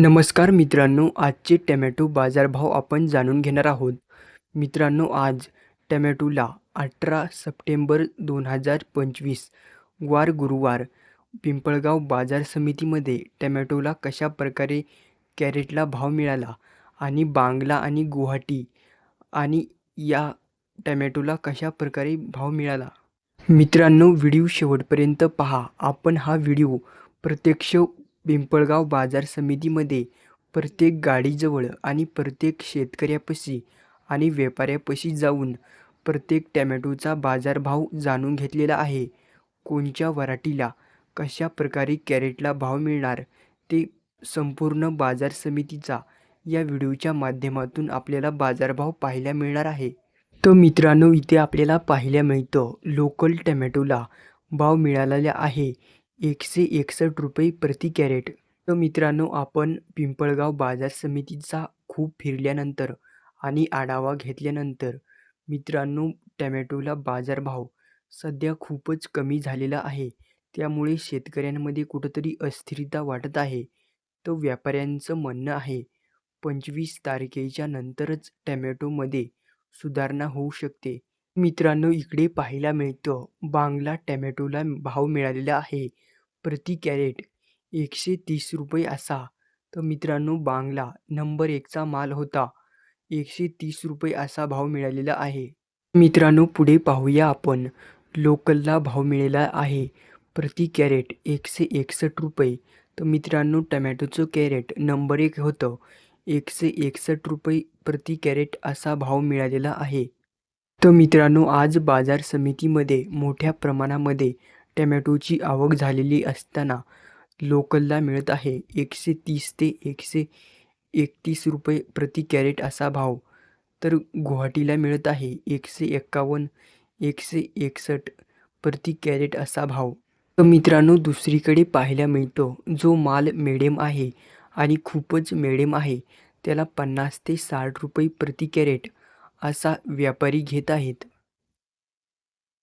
नमस्कार मित्रांनो आजचे टॅमॅटो बाजारभाव आपण जाणून घेणार आहोत. मित्रांनो आज टॅमॅटोला अठरा सप्टेंबर दोन हजार पंचवीस वार गुरुवार पिंपळगाव बाजार समितीमध्ये टॅमॅटोला कशा प्रकारे कॅरेटला भाव मिळाला आणि बांगला आणि गुवाहाटी आणि या टॅमॅटोला कशा प्रकारे भाव मिळाला? मित्रांनो व्हिडिओ शेवटपर्यंत पहा. आपण हा व्हिडिओ प्रत्यक्ष पिंपळगाव बाजार समितीमध्ये प्रत्येक गाडीजवळ आणि प्रत्येक शेतकऱ्यापाशी आणि व्यापाऱ्यापाशी जाऊन प्रत्येक टॅमॅटोचा बाजारभाव जाणून घेतलेला आहे. कोणत्या व्हरायटीला कशा प्रकारे कॅरेटला भाव मिळणार ते संपूर्ण बाजार समितीचा या व्हिडिओच्या माध्यमातून आपल्याला बाजारभाव पाहायला मिळणार आहे. तर मित्रांनो इथे आपल्याला पाहायला मिळतं लोकल टॅमॅटोला भाव मिळालेला आहे. एकशे एकसष्ट रुपये प्रति कॅरेट. तर मित्रांनो आपण पिंपळगाव बाजार समितीचा खूप फिरल्यानंतर आणि आढावा घेतल्यानंतर मित्रांनो टॅमॅटोला बाजारभाव सध्या खूपच कमी झालेला आहे. त्यामुळे शेतकऱ्यांमध्ये कुठंतरी अस्थिरता वाटत आहे. तर व्यापाऱ्यांचं म्हणणं आहे पंचवीस तारखेच्या नंतरच टॅमॅटोमध्ये सुधारणा होऊ शकते. मित्रांनो इकडे पाहायला मिळतं बांगला टॅमॅटोला भाव मिळालेला आहे. प्रति कॅरेट एकशे तीस रुपये असा. तर मित्रांनो बांगला नंबर एकचा माल होता. एकशे तीस रुपये असा भाव मिळालेला आहे. मित्रांनो पुढे पाहूया आपण. लोकलला भाव मिळालेला आहे. प्रति कॅरेट एकशे एकसष्ट रुपये. तर मित्रांनो टमॅटोचं कॅरेट नंबर एक होतं. एकशे एकसष्ट रुपये प्रति कॅरेट असा भाव मिळालेला आहे. तर मित्रांनो आज बाजार समितीमध्ये मोठ्या प्रमाणामध्ये टोमॅटोची आवक झालेली असताना लोकलला मिळत आहे. एकशे तीस ते एकशे एकतीस रुपये प्रति कॅरेट असा भाव तर गुवाहाटीला मिळत आहे. एकशे एक्कावन्न एकशे एकसष्ट प्रति कॅरेट असा भाव. तर मित्रांनो दुसरीकडे पाहायला मिळतो जो माल मिडियम आहे आणि खूपच मिडियम आहे. त्याला पन्नास ते साठ रुपये प्रति कॅरेट असा व्यापारी घेत आहेत.